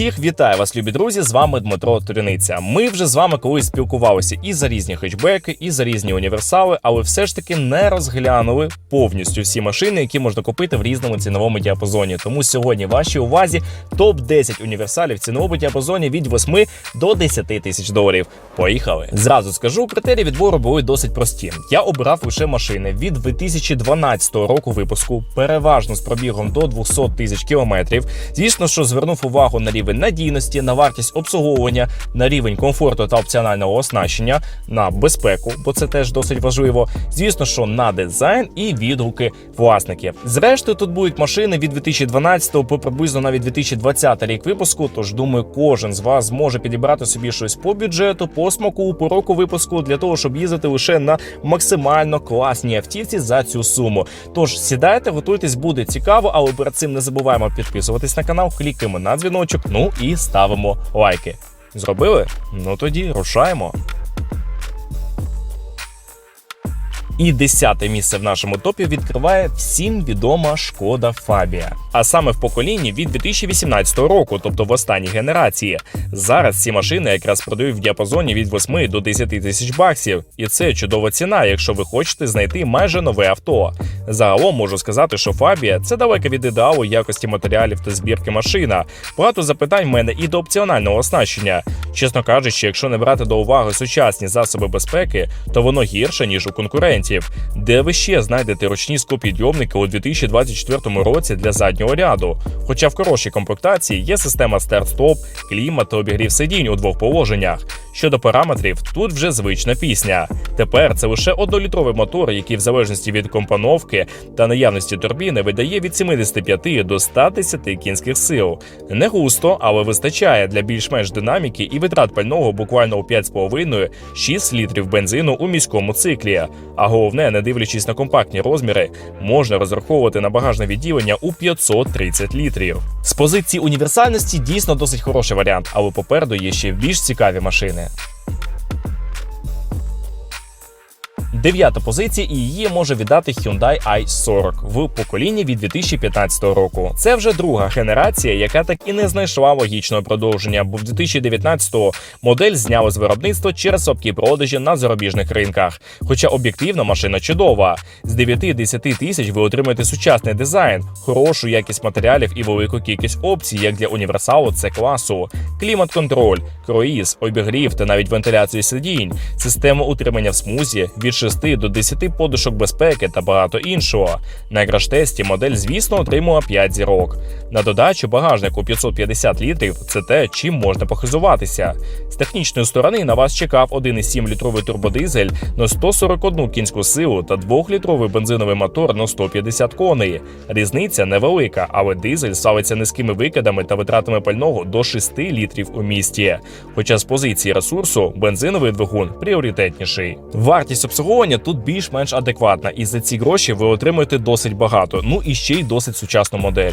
Всіх вітаю вас, любі друзі! З вами Дмитро Туряниця. Ми вже з вами колись спілкувалися і за різні хетчбеки, і за різні універсали, але все ж таки не розглянули повністю всі машини, які можна купити в різному ціновому діапазоні. Тому сьогодні вашій увазі топ 10 універсалів в ціновому діапазоні від 8 до 10 тисяч доларів. Поїхали! Зразу скажу, критерії відбору були досить прості. Я обирав лише машини від 2012 року випуску, переважно з пробігом до 200 тисяч кілометрів. Звісно, що звернув увагу на рівень надійності, на вартість обслуговування, на рівень комфорту та опціонального оснащення, на безпеку, бо це теж досить важливо. Звісно, що на дизайн і відгуки власників. Зрештою, тут будуть машини від 2012 по приблизно навіть 2020 рік випуску. Тож думаю, кожен з вас зможе підібрати собі щось по бюджету, по смаку, по року випуску для того, щоб їздити лише на максимально класній автівці за цю суму. Тож сідайте, готуйтесь, буде цікаво, але перед цим не забуваємо підписуватись на канал, клікаємо на дзвіночок, ну і ставимо лайки. Зробили? Ну тоді рушаємо. І десяте місце в нашому топі відкриває всім відома шкода Фабія. А саме в поколінні від 2018 року, тобто в останній генерації. Зараз ці машини якраз продають в діапазоні від 8 до 10 тисяч баксів, і це чудова ціна, якщо ви хочете знайти майже нове авто. Загалом можу сказати, що Фабія це далеко від ідеалу якості матеріалів та збірки машина. Багато запитань в мене і до опціонального оснащення. Чесно кажучи, якщо не брати до уваги сучасні засоби безпеки, то воно гірше ніж у конкурентів. Де ви ще знайдете ручні скопідйомники у 2024 році для заднього ряду? Хоча в хорошій комплектації є система старт-стоп, клімат та обігрів сидінь у двох положеннях. Щодо параметрів, тут вже звична пісня. Тепер це лише однолітровий мотор, який в залежності від компоновки та наявності турбіни видає від 75 до 110 кінських сил. Не густо, але вистачає для більш-менш динаміки і витрат пального буквально у 5,5-6 літрів бензину у міському циклі. А головне, не дивлячись на компактні розміри, можна розраховувати на багажне відділення у 530 літрів. З позиції універсальності дійсно досить хороший варіант, але попереду є ще більш цікаві машини. Дев'ята позиція і її може віддати Hyundai i40 в поколінні від 2015 року. Це вже друга генерація, яка так і не знайшла логічного продовження, бо в 2019-го модель зняли з виробництва через слабкі продажі на зарубіжних ринках. Хоча об'єктивно машина чудова. З 9-10 тисяч ви отримаєте сучасний дизайн, хорошу якість матеріалів і велику кількість опцій, як для універсалу це класу, клімат-контроль, круїз, обігрів та навіть вентиляцію сидінь, систему утримання в смузі від 6 до 10 подушок безпеки та багато іншого. На краш-тесті модель, звісно, отримала 5 зірок. На додачу багажник у 550 літрів це те, чим можна похизуватися. З технічної сторони на вас чекав 1,7 літровий турбодизель на 141 кінську силу та 2-літровий бензиновий мотор на 150 коней. Різниця невелика, але дизель ставиться низькими викидами та витратами пального до 6 літрів у місті. Хоча з позиції ресурсу бензиновий двигун пріоритетніший. Вартість обслуговування тут більш-менш адекватна, і за ці гроші ви отримуєте досить багато. Ну і ще й досить сучасну модель.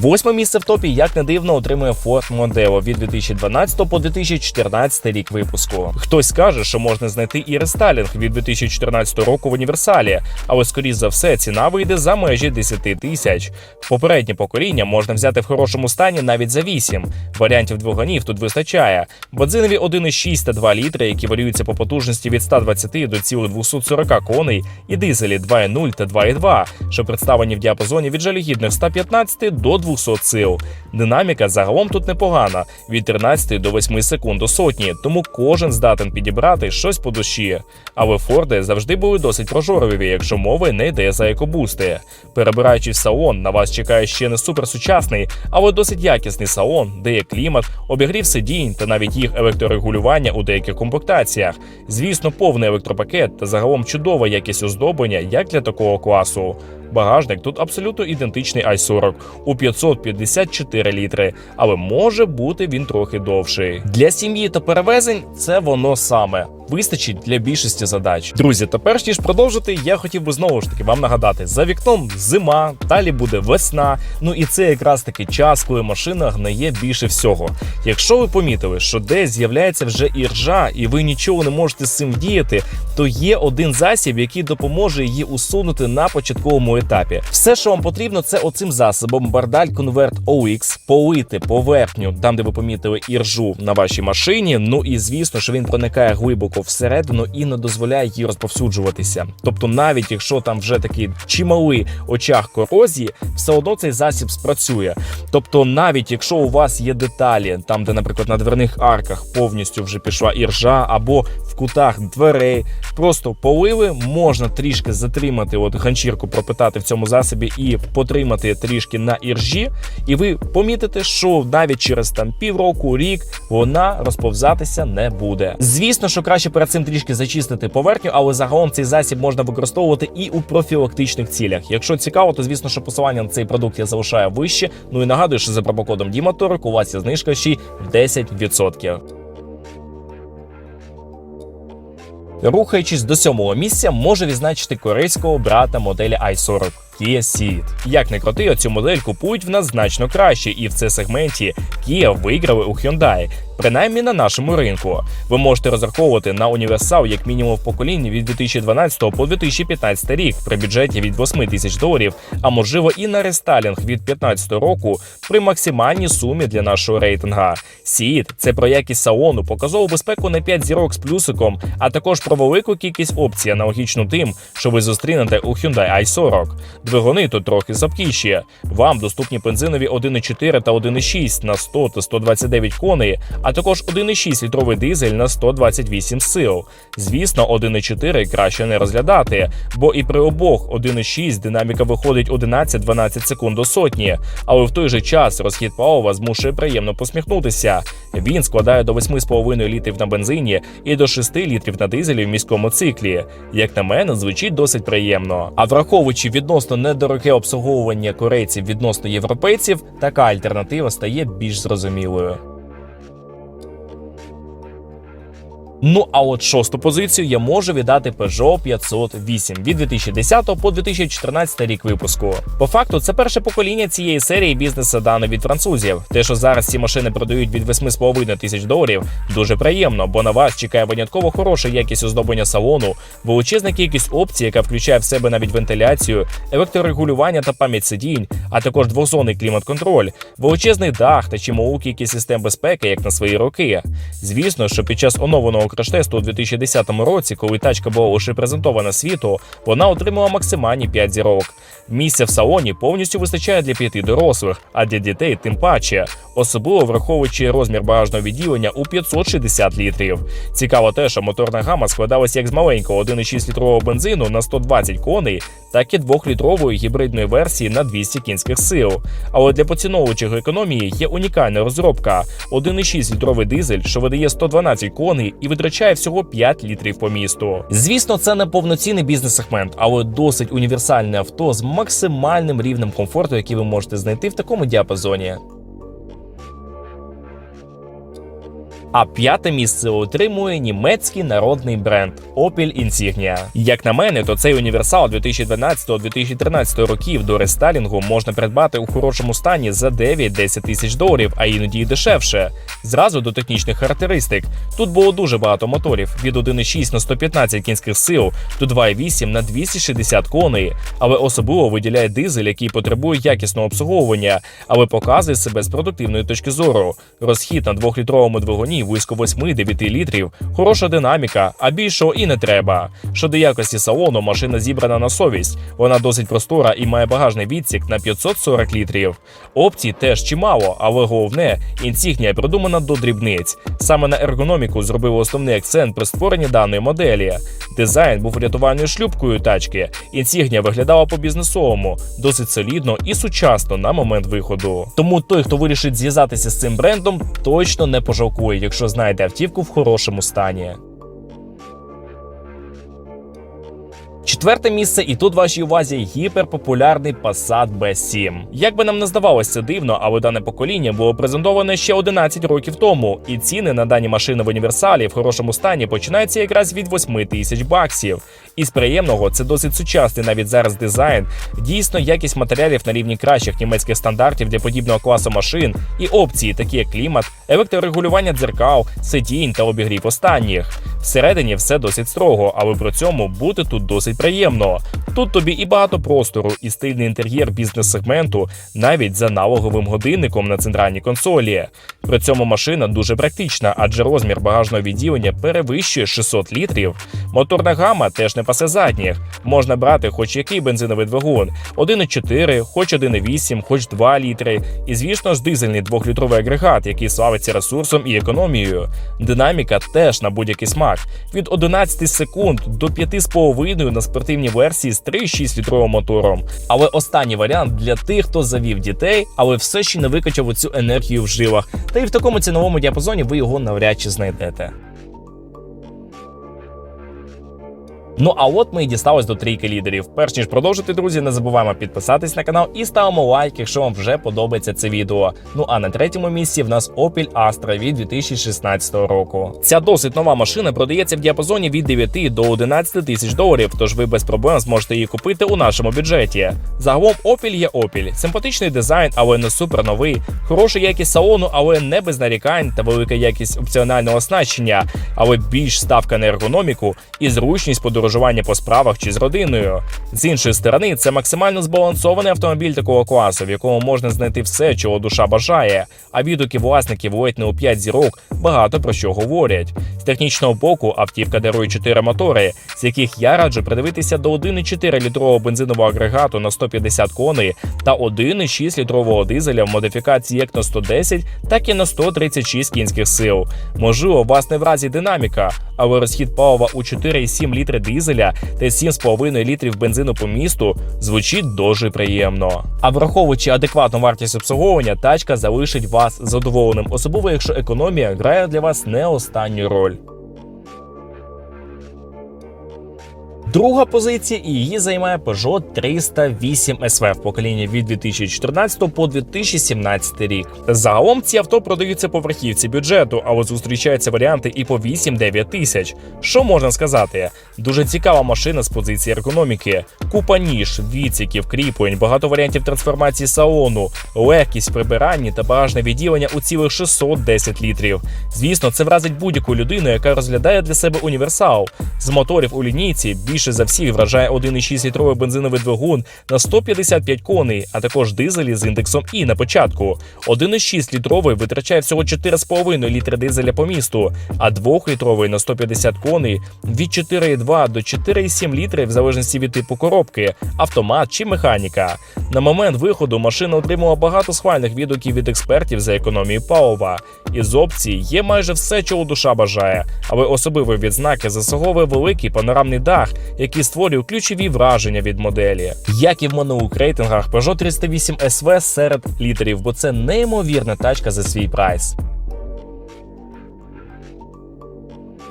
Восьме місце в топі, як не дивно, отримує Ford Mondeo від 2012 по 2014 рік випуску. Хтось скаже, що можна знайти і рестайлінг від 2014 року в універсалі, але скоріш за все ціна вийде за межі 10 тисяч. Попереднє покоління можна взяти в хорошому стані навіть за 8. Варіантів двигунів тут вистачає. Бензинові 1,6 та 2 літри, які варіюються по потужності від 120 до цілих 240 коней, і дизелі 2,0 та 2,2, що представлені в діапазоні від жалюгідних 115 до 200 сил. Динаміка загалом тут непогана від 13 до 8 секунд до сотні, тому кожен здатен підібрати щось по душі. Але Форди завжди були досить прожорливі, якщо мови не йде за екобусти. Перебираючи в салон, на вас чекає ще не суперсучасний, але досить якісний салон, де є клімат, обігрів сидінь та навіть їх електрорегулювання у деяких комплектаціях. Звісно, повний електропакет та загалом чудова якість оздоблення як для такого класу. Багажник тут абсолютно ідентичний i40 у 554 літри, але може бути він трохи довший. Для сім'ї та перевезень це воно саме. Вистачить для більшості задач. Друзі, та перш ніж продовжити, я хотів би знову ж таки вам нагадати: за вікном зима, далі буде весна. Ну і це якраз таки час, коли машина гниє більше всього. Якщо ви помітили, що десь з'являється вже іржа, і ви нічого не можете з цим діяти, то є один засіб, який допоможе її усунути на початковому етапі. Все, що вам потрібно, це оцим засобом Бардаль Convert OX полити поверхню, там де ви помітили іржу на вашій машині. Ну і звісно, що він проникає глибоко всередину і не дозволяє їй розповсюджуватися. Тобто, навіть якщо там вже такий чималий очаг корозії, все одно цей засіб спрацює. Тобто, навіть якщо у вас є деталі, там де, наприклад, на дверних арках повністю вже пішла іржа, або в кутах дверей, просто полили, можна трішки затримати, от ганчірку пропитати в цьому засобі і потримати трішки на іржі, і ви помітите, що навіть через там півроку, рік вона розповзатися не буде. Звісно, що краще перед цим трішки зачистити поверхню, але загалом цей засіб можна використовувати і у профілактичних цілях. Якщо цікаво, то звісно, що посилання на цей продукт я залишаю вище. Ну і нагадую, що за промокодом Діматорик у вас є знижка ще й в 10%. Рухаючись до сьомого місця, може відзначити корейського брата моделі i40 Kia Ceed. Як не крути, цю модель купують в нас значно краще, і в цей сегменті Kia виграли у Hyundai, принаймні на нашому ринку. Ви можете розраховувати на універсал як мінімум в поколінні від 2012 по 2015 рік при бюджеті від 8 тисяч доларів, а можливо і на рестайлінг від 2015 року при максимальній сумі для нашого рейтинга. Ceed – це про якість салону, показову безпеку на 5 зірок з плюсиком, а також про велику кількість опцій, аналогічно тим, що ви зустрінете у Hyundai i40. Двигуни тут трохи запкіші. Вам доступні бензинові 1,4 та 1,6 на 100 та 129 коней, а також 1,6 літровий дизель на 128 сил. Звісно, 1,4 краще не розглядати, бо і при обох 1,6 динаміка виходить 11-12 секунд до сотні, але в той же час розхід палива змушує приємно посміхнутися. Він складає до 8,5 літрів на бензині і до 6 літрів на дизелі в міському циклі. Як на мене, звучить досить приємно. А враховуючи відносно недороге обслуговування корейців відносно європейців, така альтернатива стає більш зрозумілою. Ну а от шосту позицію я можу віддати Peugeot 508 від 2010 по 2014 рік випуску. По факту, це перше покоління цієї серії бізнес-седану від французів. Те, що зараз ці машини продають від 8,5 тисяч доларів, дуже приємно, бо на вас чекає винятково хороша якість оздоблення салону, величезна кількість опцій, яка включає в себе навіть вентиляцію, електрорегулювання та пам'ять сидінь, а також двозонний клімат-контроль, величезний дах та чималу кількість систем безпеки, як на свої роки. Звісно, що під час оновленого краш-тесту у 2010 році, коли тачка була лише презентована світу, вона отримала максимальні 5 зірок. Місця в салоні повністю вистачає для п'яти дорослих, а для дітей тим паче, особливо враховуючи розмір багажного відділення у 560 літрів. Цікаво те, що моторна гама складалася як з маленького 1,6 літрового бензину на 120 коней, так і 2-літрової гібридної версії на 200 кінських сил. Але для поціновувачів економії є унікальна розробка: 1,6 літровий дизель, що видає 112 коней і витрачає всього 5 літрів по місту. Звісно, це не повноцінний бізнес-сегмент, але досить універсальне авто з максимальним рівнем комфорту, який ви можете знайти в такому діапазоні. А п'яте місце отримує німецький народний бренд Opel Insignia. Як на мене, то цей універсал 2012-2013 років до рестайлінгу можна придбати у хорошому стані за 9-10 тисяч доларів, а іноді й дешевше. Зразу до технічних характеристик. Тут було дуже багато моторів від 1,6 на 115 кінських сил до 2,8 на 260 коней, але особливо виділяє дизель, який потребує якісного обслуговування, але показує себе з продуктивної точки зору. Розхід на 2-літровому двигуні близько 8-9 літрів, хороша динаміка, а більшого і не треба. Щодо якості салону, машина зібрана на совість. Вона досить простора і має багажний відсік на 540 літрів. Опцій теж чимало, але головне, інсігнія продумана до дрібниць. Саме на ергономіку зробив основний акцент при створенні даної моделі. Дизайн був рятувальною шлюпкою тачки. Інсігнія виглядала по-бізнесовому, досить солідно і сучасно на момент виходу. Тому той, хто вирішить зв'язатися з цим брендом, точно не пожалкує, якщо знайде автівку в хорошому стані. Четверте місце, і тут вашій увазі гіперпопулярний Passat B7. Як би нам не здавалося це дивно, але дане покоління було презентоване ще 11 років тому, і ціни на дані машини в універсалі в хорошому стані починаються якраз від 8 тисяч баксів. Із приємного це досить сучасний навіть зараз дизайн, дійсно якість матеріалів на рівні кращих німецьких стандартів для подібного класу машин і опції, такі як клімат, електрорегулювання дзеркал, сидінь та обігрів останніх. Всередині все досить строго, але при цьому бути тут досить приємно. Тут тобі і багато простору, і стильний інтер'єр бізнес-сегменту, навіть за аналоговим годинником на центральній консолі. При цьому машина дуже практична, адже розмір багажного відділення перевищує 600 літрів. Моторна гама теж не пасе задніх. Можна брати хоч який бензиновий двигун: 1,4, хоч 1,8, хоч 2 літри. І звісно ж дизельний двохлітровий агрегат, який славиться ресурсом і економією. Динаміка теж на будь-який смак. Від 11 секунд до 5,5 на спортивній версії з 3,6 літровим мотором. Але останній варіант для тих, хто завів дітей, але все ще не викачав оцю енергію в жилах. Та й в такому ціновому діапазоні ви його навряд чи знайдете. Ну а от ми і дістались до трійки лідерів. Перш ніж продовжити, друзі, не забуваємо підписатись на канал і ставимо лайк, якщо вам вже подобається це відео. Ну а на третьому місці в нас Opel Astra від 2016 року. Ця досить нова машина продається в діапазоні від 9 до 11 тисяч доларів, тож ви без проблем зможете її купити у нашому бюджеті. Загалом Opel є Opel. симпатичний дизайн, але не супер новий, хороша якість салону, але не без нарікань та велика якість опціонального оснащення, але більш ставка на ергономіку і зручність подорожування по справах чи з родиною. З іншої сторони, це максимально збалансований автомобіль такого класу, в якому можна знайти все, чого душа бажає. А відгуки власників ледь не у 5 зірок багато про що говорять. З технічного боку автівка дарує 4 мотори, з яких я раджу придивитися до 1,4 літрового бензинового агрегату на 150 коней та 1,6 літрового дизеля в модифікації як на 110, так і на 136 кінських сил. Можливо, вас не вразить динаміка, але розхід палива у 4,7 літри дизеля та 7,5 літрів бензину по місту звучить дуже приємно. А враховуючи адекватну вартість обслуговування, тачка залишить вас задоволеним, особливо якщо економія грає для вас не останню роль. Друга позиція і її займає Peugeot 308 SV в поколінні від 2014 по 2017 рік. Загалом ці авто продаються по верхівці бюджету, але зустрічаються варіанти і по 8-9 тисяч. Що можна сказати? Дуже цікава машина з позиції ергономіки, купа ніж, відсіків, кріплень, багато варіантів трансформації салону, легкість в прибиранні та багажне відділення у цілих 610 літрів. Звісно, це вразить будь-яку людину, яка розглядає для себе універсал. З моторів у лінійці більше за всіх вражає 1,6 літровий бензиновий двигун на 155 коней, а також дизелі з індексом І на початку. 1,6 літровий витрачає всього 4,5 літри дизеля по місту, а 2-літровий на 150 коней від 4,2 до 4,7 літрів в залежності від типу коробки, автомат чи механіка. На момент виходу машина отримала багато схвальних відгуків від експертів за економію палива. Із опцій є майже все, чого душа бажає, але особливої відзнаки заслуговує великий панорамний дах, який створює ключові враження від моделі. Як і в монолук рейтингах Peugeot 308 SV серед лідерів, бо це неймовірна тачка за свій прайс.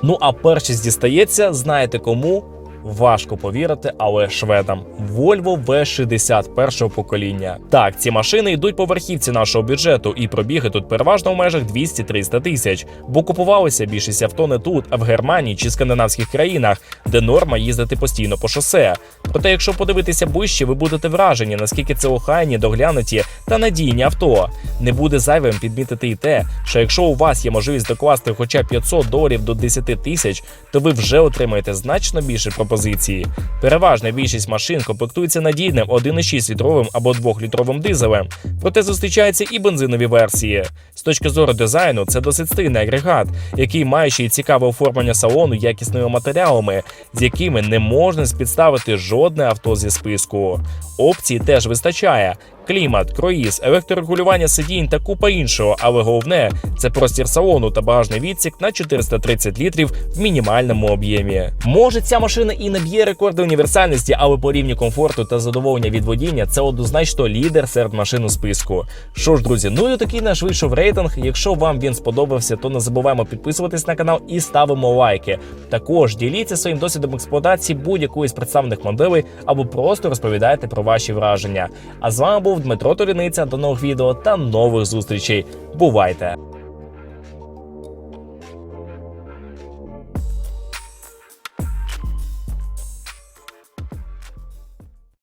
Ну а першість дістається, знаєте кому? Важко повірити, але шведам Volvo V60 першого покоління. Так, ці машини йдуть по верхівці нашого бюджету, і пробіги тут переважно в межах 200-300 тисяч, бо купувалися більшість авто не тут, а в Германії чи скандинавських країнах, де норма їздити постійно по шосе. Проте, якщо подивитися ближче, ви будете вражені, наскільки це охайні, доглянуті та надійні авто. Не буде зайвим підмітити і те, що якщо у вас є можливість докласти хоча б 500 доларів до 10 тисяч, то ви вже отримаєте значно більше пропозиції. Переважна більшість машин комплектується надійним 1,6 літровим або 2-літровим дизелем, проте зустрічаються і бензинові версії. З точки зору дизайну, це досить стильний агрегат, який має ще й цікаве оформлення салону якісними матеріалами, з якими не можна спідставити жодне авто зі списку. Опцій теж вистачає. Клімат, круїз, електрорегулювання сидінь та купа іншого, але головне Це простір салону та багажний відсік на 430 літрів в мінімальному об'ємі. Може, ця машина і не б'є рекорди універсальності, але по рівню комфорту та задоволення від водіння це однозначно лідер серед машин у списку. Що ж, друзі, ну і такий наш вийшов рейтинг. Якщо вам він сподобався, то не забуваємо підписуватись на канал і ставимо лайки. Також діліться своїм досвідом експлуатації будь-якої з представлених моделей або просто розповідайте про ваші враження. А з вами був Дмитро Торіниця. До нових відео та нових зустрічей. Бувайте!